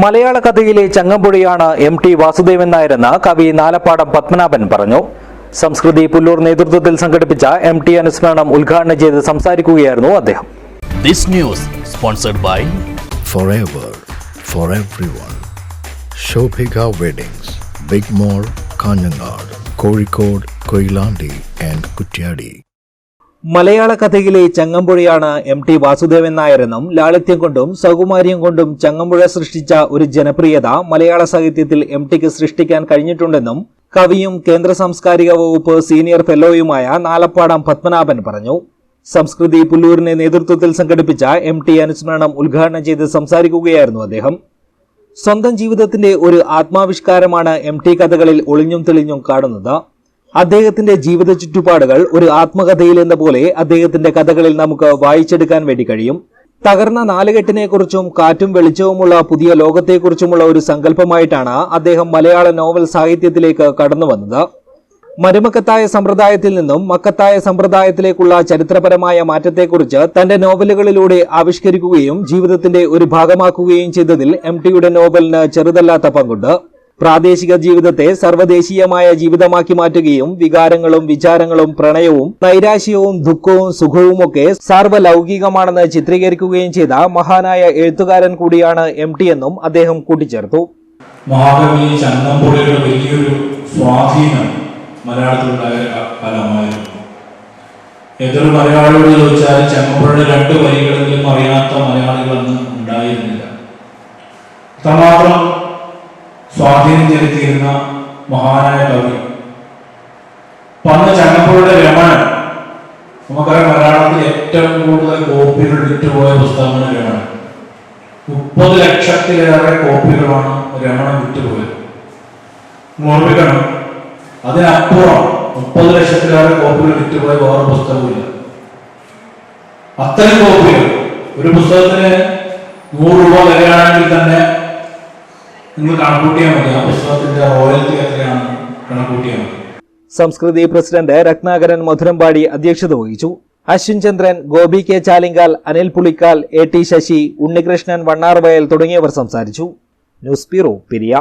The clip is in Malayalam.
മലയാള കഥയിലെ ചങ്ങമ്പുഴയാണ് എം ടി വാസുദേവൻ നായരെന്ന് കവി നാലപ്പാടം പത്മനാഭൻ പറഞ്ഞു സംസ്കൃതി പുല്ലൂർ നേതൃത്വത്തിൽ സംഘടിപ്പിച്ച എം ടി അനുസ്മരണം ഉദ്ഘാടനം ചെയ്ത് സംസാരിക്കുകയായിരുന്നു അദ്ദേഹം This news sponsored by forever for everyone. Shobhika Weddings, Big mall Kanhangad Kozhikode Koilandi and Kutyadi. മലയാള കഥയിലെ ചങ്ങമ്പുഴയാണ് എം ടി വാസുദേവൻ നായരെന്നും ലാളിത്യം കൊണ്ടും സൗകുമാര്യം കൊണ്ടും ചങ്ങമ്പുഴ സൃഷ്ടിച്ച ഒരു ജനപ്രിയത മലയാള സാഹിത്യത്തിൽ എം ടിക്ക് സൃഷ്ടിക്കാൻ കഴിഞ്ഞിട്ടുണ്ടെന്നും കവിയും കേന്ദ്ര സാംസ്കാരിക വകുപ്പ് സീനിയർ ഫെലോയുമായ നാലപ്പാടം പത്മനാഭൻ പറഞ്ഞു. സംസ്കൃതി പുല്ലൂരിന്റെ നേതൃത്വത്തിൽ സംഘടിപ്പിച്ച എം ടി അനുസ്മരണം ഉദ്ഘാടനം ചെയ്ത് സംസാരിക്കുകയായിരുന്നു അദ്ദേഹം. സ്വന്തം ജീവിതത്തിന്റെ ഒരു ആത്മാവിഷ്കാരമാണ് എം ടി കഥകളിൽ ഒളിഞ്ഞും തെളിഞ്ഞും കാണുന്നത്. അദ്ദേഹത്തിന്റെ ജീവിത ചുറ്റുപാടുകൾ ഒരു ആത്മകഥയിൽ എന്ന പോലെ അദ്ദേഹത്തിന്റെ കഥകളിൽ നമുക്ക് വായിച്ചെടുക്കാൻ വേണ്ടി കഴിയും. തകർന്ന നാലുകെട്ടിനെ കുറിച്ചും കാറ്റും വെളിച്ചവുമുള്ള പുതിയ ലോകത്തെക്കുറിച്ചുമുള്ള ഒരു സങ്കല്പമായിട്ടാണ് അദ്ദേഹം മലയാള നോവൽ സാഹിത്യത്തിലേക്ക് കടന്നു വന്നത്. മരുമക്കത്തായ സമ്പ്രദായത്തിൽ നിന്നും മക്കത്തായ സമ്പ്രദായത്തിലേക്കുള്ള ചരിത്രപരമായ മാറ്റത്തെക്കുറിച്ച് തന്റെ നോവലുകളിലൂടെ ആവിഷ്കരിക്കുകയും ജീവിതത്തിന്റെ ഒരു ഭാഗമാക്കുകയും ചെയ്തതിൽ എം ടിയുടെ നോവലിന് ചെറുതല്ലാത്ത പങ്കുണ്ട്. പ്രാദേശിക ജീവിതത്തെ സർവദേശീയമായ ജീവിതമാക്കി മാറ്റുകയും വികാരങ്ങളും വിചാരങ്ങളും പ്രണയവും നൈരാശ്യവും ദുഃഖവും സുഖവുമൊക്കെ സാർവലൗകികമാണെന്ന് ചിത്രീകരിക്കുകയും ചെയ്ത മഹാനായ എഴുത്തുകാരൻ കൂടിയാണ് എം ടി എന്നും അദ്ദേഹം കൂട്ടിച്ചേർത്തു. മഹാകവി ചങ്ങമ്പുഴയുടെ വലിയൊരു സ്വാധീനം മലയാളത്തിലുണ്ടായ കാലമായിരുന്നു. ഏതൊരു മലയാളിയോട് ചോദിച്ചാൽ ചെമ്മപ്പുഴയുടെ രണ്ട് വരികളെങ്കിലും അറിയാത്ത മലയാളികളൊന്നും ഉണ്ടായിരുന്നില്ല. അത്രമാത്രം സ്വാധീനം ചെലുത്തിയിരുന്ന മഹാനായ കവി. പണ്ട് ചങ്ങപ്പുഴയുടെ രമണൻ. നമുക്കറിയാം മലയാളത്തിൽ ഏറ്റവും കൂടുതൽ കോപ്പികൾ വിറ്റുപോയ പുസ്തകമാണ് രമണൻ. മുപ്പത് ലക്ഷത്തിലേറെ കോപ്പികളാണ് രമണൻ വിറ്റുപോയത്. ഓർമ്മിക്കണം അതിനപ്പുറം മുപ്പത് ലക്ഷത്തിലേറെ കോപ്പികൾ വിറ്റുപോയ വേറെ പുസ്തകമില്ല അത്തരം കോപ്പികൾ ഒരു പുസ്തകത്തിന് നൂറ് രൂപ വരികയാണെങ്കിൽ തന്നെ മതി. സംസ്കൃതി പ്രസിഡന്റ് രത്നാകരൻ മധുരമ്പാടി അധ്യക്ഷത വഹിച്ചു. Ashwin Chandran Gopi K Chalingal Anil Pulikkal A T Sasi Unnikrishnan Vannarvayal തുടങ്ങിയവർ സംസാരിച്ചു. News bureau Periya